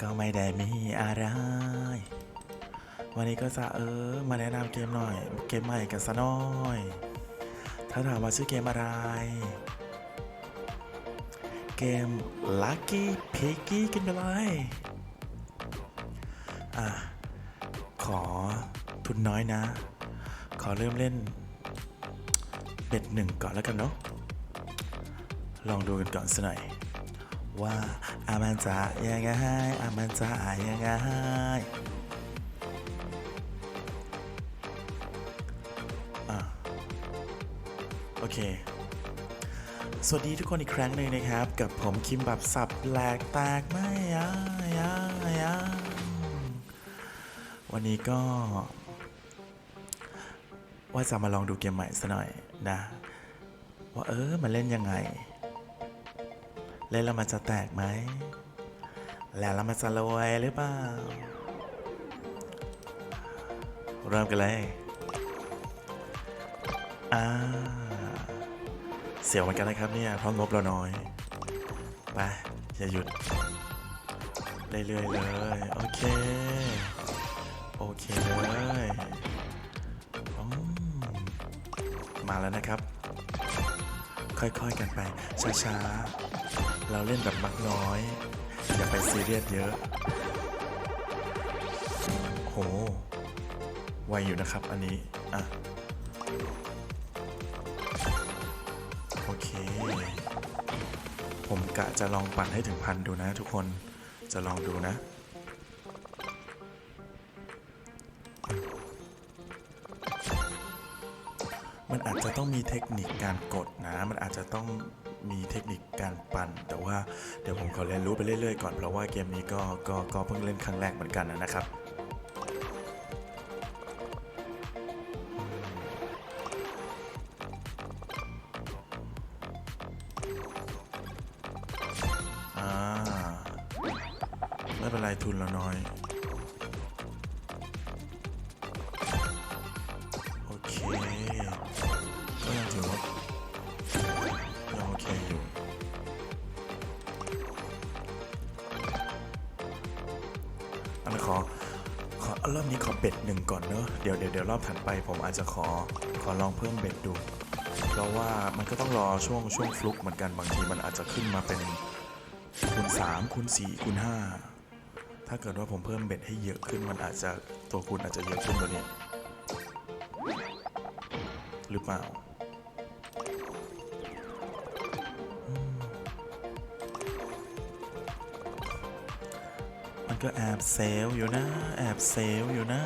ก็ไม่ได้มีอะไร วันนี้ก็จะเออ มาแนะนำเกมหน่อย เกมใหม่กันซะหน่อย ถ้าถามว่าชื่อเกมอะไร เกม Lucky Piggy กันไปเลย อะ ขอทุนน้อยนะ ขอเริ่มเล่น เบ็ดหนึ่งก่อนแล้วกันเนาะลองดูกันก่อนสักหน่อยว่า อามันจะยังไงอามันจะยังไงอะโอเค สวัสดีทุกคนอีกครั้งหนึ่งนะครับ กับผมคิมแบบสับแหลกแตกไม่ยายายาวันนี้ก็ ว่าจะมาลองดูเกมใหม่ซะหน่อยนะ ว่าเออมันเล่นยังไง เล่นแล้วมันจะแตกไหม แล้วแล้วมันจะรวยหรือเปล่า เริ่มกันเลย อ่า เสียวเหมือนกันนะครับเนี่ย เพราะงบเราน้อย ไป อย่าหยุด เรื่อยๆเลย โอเค โอเคเลยอืมมาแล้วนะครับ ค่อยๆกันไป ช้าๆ เราเล่นแบบมักน้อย อย่าไปซีเรียสเยอะ โห ไวอยู่นะครับอันนี้ อะ โอเค ผมกะจะลองปั่นให้ถึงพันดูนะทุกคนจะลองดูนะมันอาจจะต้องมีเทคนิคการกดนะ มันอาจจะต้อง มีเทคนิคการปั่น แต่ว่าเดี๋ยวผมขอเรียนรู้ไปเรื่อยๆก่อนเพราะว่าเกมนี้ก็ก็ก็เพิ่งเล่นครั้งแรกเหมือนกันนะครับอ่าไม่เป็นไรทุนเราน้อย รอบนี้ขอเบ็ดหนึ่งก่อนเนอะเดี๋ยวเดี๋ยวเดี๋ยวรอบถัดไปผมอาจจะขอขอลองเพิ่มเบ็ดดู เพราะว่ามันก็ต้องรอช่วงช่วงฟลุกเหมือนกันบางทีมันอาจจะขึ้นมาเป็นคูณ3คูณ4คูณ5ถ้าเกิดว่าผมเพิ่มเบ็ดให้เยอะขึ้นมันอาจจะตัวคูณอาจจะเยอะขึ้นกว่านี้หรือเปล่า มันก็แอบเซลล์อยู่นะ แอบเซลล์อยู่นะ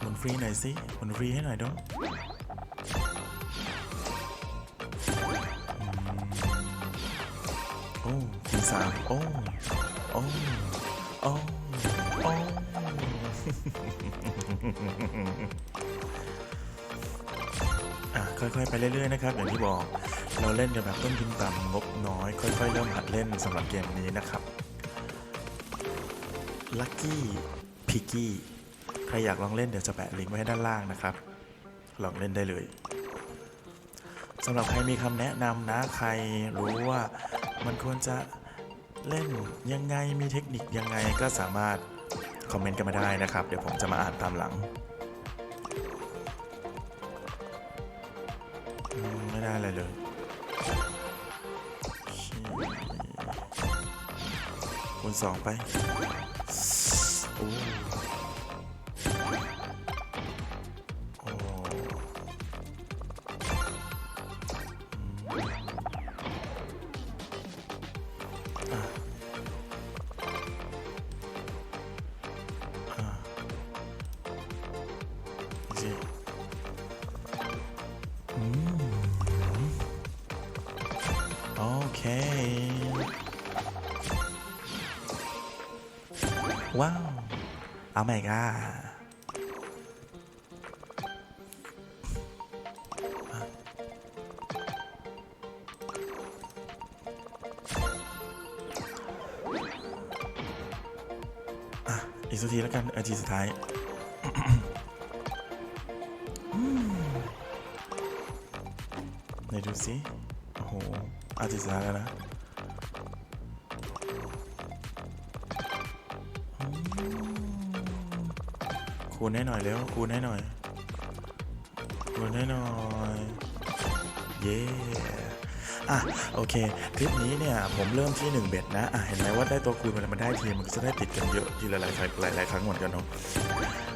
หมุนฟรีหน่อยสิหมุนฟรีให้หน่อยด้วยโอ้คูณสามโอ้ โอ้ โอ้ โอ้อะค่อยๆ ไปเรื่อย ๆ นะครับ อย่างที่บอก เราเล่นกันแบบต้นทุนต่ำงบน้อย ค่อยๆ เริ่มหัดเล่นสำหรับเกมนี้นะครับ Lucky Piggy ใครอยากลองเล่นเดี๋ยวจะแปะลิงก์ไว้ให้ด้านล่างนะครับ ลองเล่นได้เลยสำหรับใครมีคำแนะนำนะใครรู้ว่ามันควรจะเล่นยังไงมีเทคนิคยังไงก็สามารถคอมเมนต์กันมาได้นะครับ เดี๋ยวผมจะมาอ่านตามหลัง ไม่ได้อะไรเลย คูณสองไปโอ้โอ้อะอะสิอืมโอเค ว้าวเอาใหม่ค่ะอะอีกสักทีแล้วกันอาทีสุดท้ายไหนดูสิโอ้โหอาทิตย์สุดท้ายแล้วนะ คูณให้หน่อยเร็วคูณให้หน่อย คูณให้หน่อย เย้อะโอเคคลิปนี้เนี่ยผมเริ่มที่1เบ็ดนะอะเห็นไหมว่าได้ตัวคูณมันมันได้ทีมันก็จะได้ติดกันเยอะทีละหลายหลายหลายครั้งเหมือนกันเนาะ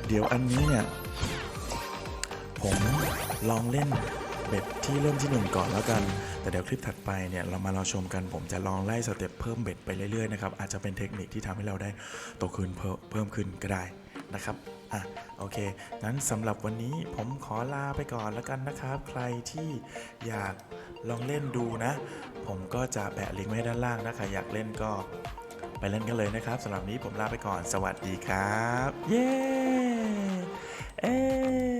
เดี๋ยวอันนี้เนี่ยผมลองเล่นเบ็ดที่เริ่มที่ 1 ก่อนแล้วกัน แต่เดี๋ยวคลิปถัดไปเนี่ยเรามาเราชมกันผมจะลองไล่สเต็ปเพิ่มเบ็ดไปเรื่อยๆนะครับอาจจะเป็นเทคนิคที่ทำให้เราได้โตคืนเพิ่มขึ้นก็ได้นะครับ่ะโอเค งั้นสำหรับวันนี้ผมขอลาไปก่อนแล้วกันนะครับ ใครที่อยากลองเล่นดูนะ ผมก็จะแปะลิงก์ไว้ด้านล่างนะครอยากเล่นก็ไปเล่นกันเลยนะครับสำหรับนี้ผมลาไปก่อน สวัสดีครับ เย้เอ๊